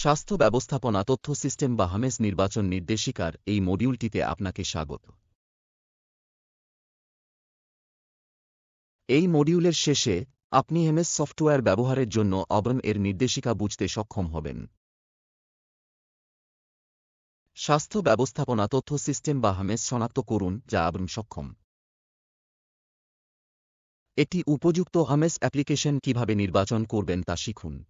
স্বাস্থ্য ব্যবস্থাপনা তথ্য সিস্টেম বা হামেস নির্বাচন নির্দেশিকার এই মডিউলটিতে আপনাকে স্বাগত। এই মডিউলের শেষে আপনি হেমেস সফটওয়্যার ব্যবহারের জন্য অবরণ এর নির্দেশিকা বুঝতে সক্ষম হবেন। স্বাস্থ্য ব্যবস্থাপনা তথ্য সিস্টেম বা হামেস শনাক্ত করুন, যা আবরণ সক্ষম। একটি উপযুক্ত হামেস অ্যাপ্লিকেশন কীভাবে নির্বাচন করবেন তা শিখুন।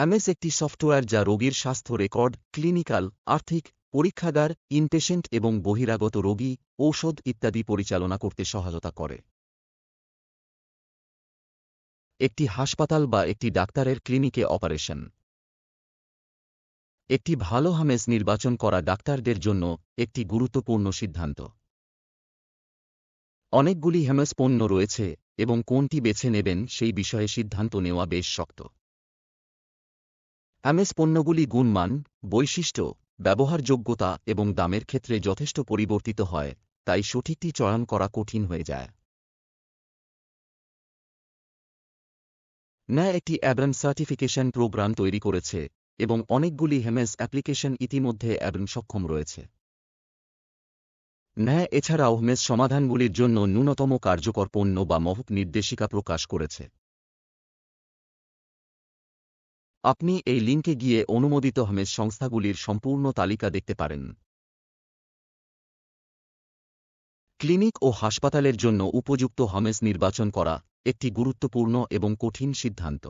অ্যামেস একটি সফটওয়্যার যা রোগীর স্বাস্থ্য রেকর্ড, ক্লিনিক্যাল, আর্থিক, পরীক্ষাগার, ইনপেশেন্ট এবং বহিরাগত রোগী, ঔষধ ইত্যাদি পরিচালনা করতে সহায়তা করে। একটি হাসপাতাল বা একটি ডাক্তারের ক্লিনিকে অপারেশন। একটি ভালো হামেস নির্বাচন করা ডাক্তারদের জন্য একটি গুরুত্বপূর্ণ সিদ্ধান্ত। অনেকগুলি হেমেস পণ্য রয়েছে এবং কোনটি বেছে নেবেন সেই বিষয়ে সিদ্ধান্ত নেওয়া বেশ শক্ত। অ্যামেস পণ্যগুলি গুণমান, বৈশিষ্ট্য, ব্যবহারযোগ্যতা এবং দামের ক্ষেত্রে যথেষ্ট পরিবর্তিত হয়, তাই সঠিকটি চয়ন করা কঠিন হয়ে যায়। ন্যায় একটি অ্যাব্রান সার্টিফিকেশন প্রোগ্রাম তৈরি করেছে এবং অনেকগুলি হেমেস অ্যাপ্লিকেশন ইতিমধ্যে অ্যাব্রান সক্ষম রয়েছে। ন্যায় এছাড়াও হেমেস সমাধানগুলির জন্য ন্যূনতম কার্যকর পণ্য বা মহক নির্দেশিকা প্রকাশ করেছে। আপনি এই লিঙ্কে গিয়ে অনুমোদিত হামেস সংস্থাগুলির সম্পূর্ণ তালিকা দেখতে পারেন। ক্লিনিক ও হাসপাতালের জন্য উপযুক্ত হামেস নির্বাচন করা একটি গুরুত্বপূর্ণ এবং কঠিন সিদ্ধান্ত।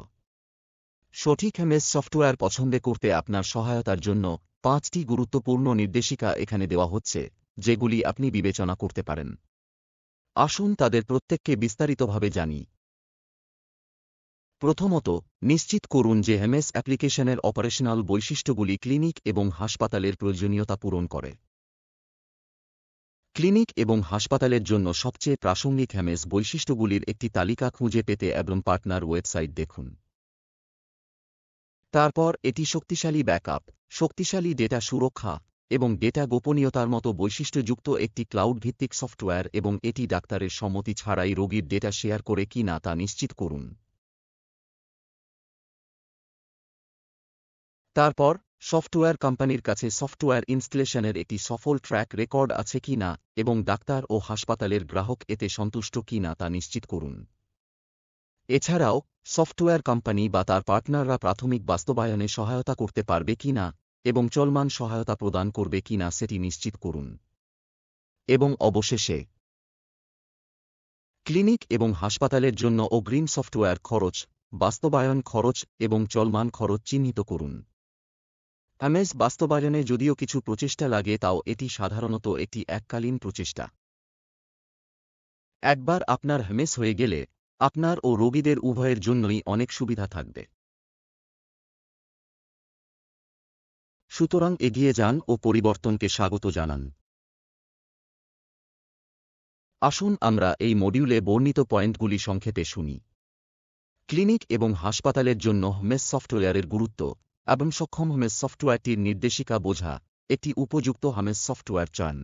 সঠিক হেমেস সফটওয়্যার পছন্দে করতে আপনার সহায়তার জন্য পাঁচটি গুরুত্বপূর্ণ নির্দেশিকা এখানে দেওয়া হচ্ছে, যেগুলি আপনি বিবেচনা করতে পারেন। আসুন তাদের প্রত্যেককে বিস্তারিতভাবে জানি। প্রথমত, নিশ্চিত করুন যে হেমেস অ্যাপ্লিকেশনের অপারেশনাল বৈশিষ্ট্যগুলি ক্লিনিক এবং হাসপাতালের প্রয়োজনীয়তা পূরণ করে। ক্লিনিক এবং হাসপাতালের জন্য সবচেয়ে প্রাসঙ্গিক হ্যামেস বৈশিষ্ট্যগুলির একটি তালিকা খুঁজে পেতে এবং পার্টনার ওয়েবসাইট দেখুন। তারপর, এটি শক্তিশালী ব্যাকআপ, শক্তিশালী ডেটা সুরক্ষা এবং ডেটা গোপনীয়তার মতো বৈশিষ্ট্যযুক্ত একটি ক্লাউড ভিত্তিক সফটওয়্যার এবং এটি ডাক্তারের সম্মতি ছাড়াই রোগীর ডেটা শেয়ার করে কি না তা নিশ্চিত করুন। তারপর, সফটওয়্যার কোম্পানির কাছে সফটওয়্যার ইনস্টলেশনের একটি সফল ট্র্যাক রেকর্ড আছে কি না এবং ডাক্তার ও হাসপাতালের গ্রাহক এতে সন্তুষ্ট কি না তা নিশ্চিত করুন। এছাড়াও, সফটওয়্যার কোম্পানি বা তার পার্টনাররা প্রাথমিক বাস্তবায়নে সহায়তা করতে পারবে কি না এবং চলমান সহায়তা প্রদান করবে কি না সেটি নিশ্চিত করুন। এবং অবশেষে, ক্লিনিক এবং হাসপাতালের জন্য অগ্রিম সফটওয়্যার খরচ, বাস্তবায়ন খরচ এবং চলমান খরচ চিহ্নিত করুন। অ্যামেজ বাস্তবায়নে যদিও কিছু প্রচেষ্টা লাগে, তাও এটি সাধারণত একটি এককালীন প্রচেষ্টা। একবার আপনার হেমেস হয়ে গেলে, আপনার ও রোগীদের উভয়ের জন্যই অনেক সুবিধা থাকবে। সুতরাং এগিয়ে যান ও পরিবর্তনকে স্বাগত জানান। আসুন আমরা এই মডিউলে বর্ণিত পয়েন্টগুলি সংক্ষেপে শুনি। ক্লিনিক এবং হাসপাতালের জন্য মেস সফটওয়্যারের গুরুত্ব। এবং সক্ষম হামেস সফটওয়্যারটির নির্দেশিকা বোঝা। এটি উপযুক্ত হামেস সফটওয়্যার চয়ন